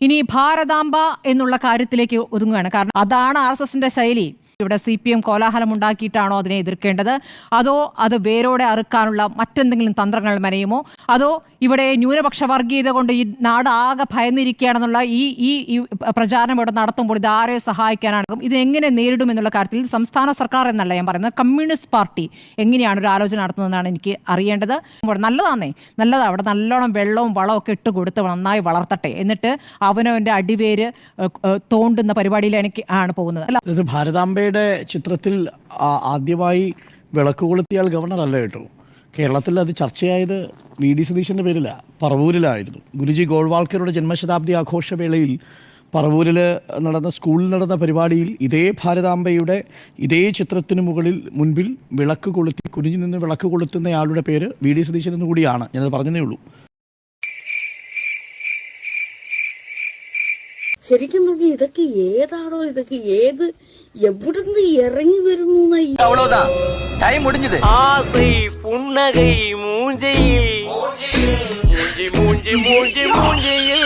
ഇനി ഭാരതാംബ എന്നുള്ള കാര്യത്തിലേക്ക് ഒതുങ്ങുകയാണ്. കാരണം അതാണ് ആർ എസ് എസിന്റെ ശൈലി. ഇവിടെ സി പി എം കോലാഹലമുണ്ടാക്കിയിട്ടാണോ അതിനെ എതിർക്കേണ്ടത്? അതോ അത് വേരോടെ അറുക്കാനുള്ള മറ്റെന്തെങ്കിലും തന്ത്രങ്ങൾ മെനയുമോ? അതോ ഇവിടെ ന്യൂനപക്ഷ വർഗീയത കൊണ്ട് ഈ നാട് ആകെ ഭയന്നിരിക്കുകയാണെന്നുള്ള ഈ ഈ പ്രചാരണം ഇവിടെ നടത്തുമ്പോൾ ഇത് ആരെ സഹായിക്കാനാകും? ഇത് എങ്ങനെ നേരിടും എന്നുള്ള കാര്യത്തിൽ സംസ്ഥാന സർക്കാർ എന്നല്ല ഞാൻ പറയുന്നത് കമ്മ്യൂണിസ്റ്റ് പാർട്ടി എങ്ങനെയാണ് ഒരു ആലോചന നടത്തുന്നതെന്നാണ് എനിക്ക് അറിയേണ്ടത്. നല്ലതാന്നേ നല്ലതാണ് അവിടെ നല്ലോണം വെള്ളവും വളവും ഒക്കെ ഇട്ട് കൊടുത്ത് നന്നായി വളർത്തട്ടെ. എന്നിട്ട് അവനവന്റെ അടിവേര് തോണ്ടുന്ന പരിപാടിയിൽ പരിപാടിയിലേക്ക് ആണ് പോകുന്നത്. അല്ല ഇത് ഭാരതാംബയുടെ ചിത്രത്തിൽ ആദ്യമായി വിളക്ക് കൊളുത്തിയാൽ ഗവർണർ അല്ല കേട്ടോ. കേരളത്തിൽ അത് ചർച്ചയായത് വി ഡി സതീശന്റെ പേരില പറവൂരിലായിരുന്നു. ഗുരുജി ഗോൾവാൾക്കറുടെ ജന്മശതാബ്ദി ആഘോഷവേളയിൽ പറവൂരിൽ നടന്ന സ്കൂളിൽ നടന്ന പരിപാടിയിൽ ഇതേ ഭാരതാംബയുടെ ഇതേ ചിത്രത്തിന് മുകളിൽ മുൻപിൽ വിളക്ക് കൊളുത്തി കുനിഞ്ഞു നിന്ന് വിളക്ക് കൊളുത്തുന്നയാളുടെ പേര് വി ഡി സതീശൻ എന്ന് കൂടിയാണ്. ഞാനത് പറഞ്ഞതേ ഉള്ളൂ. ശരിക്കും നോക്കി ഇതൊക്കെ ഏതാണോ ഇതൊക്കെ ഏത് எவ்வளவு இறங்கி வரணும்னா அவ்வளவுதான். டைம் முடிஞ்சது. ஆசை புன்னகை மூஞ்சையில் மூஞ்சி மூஞ்சி மூஞ்சி மூஞ்சையில்.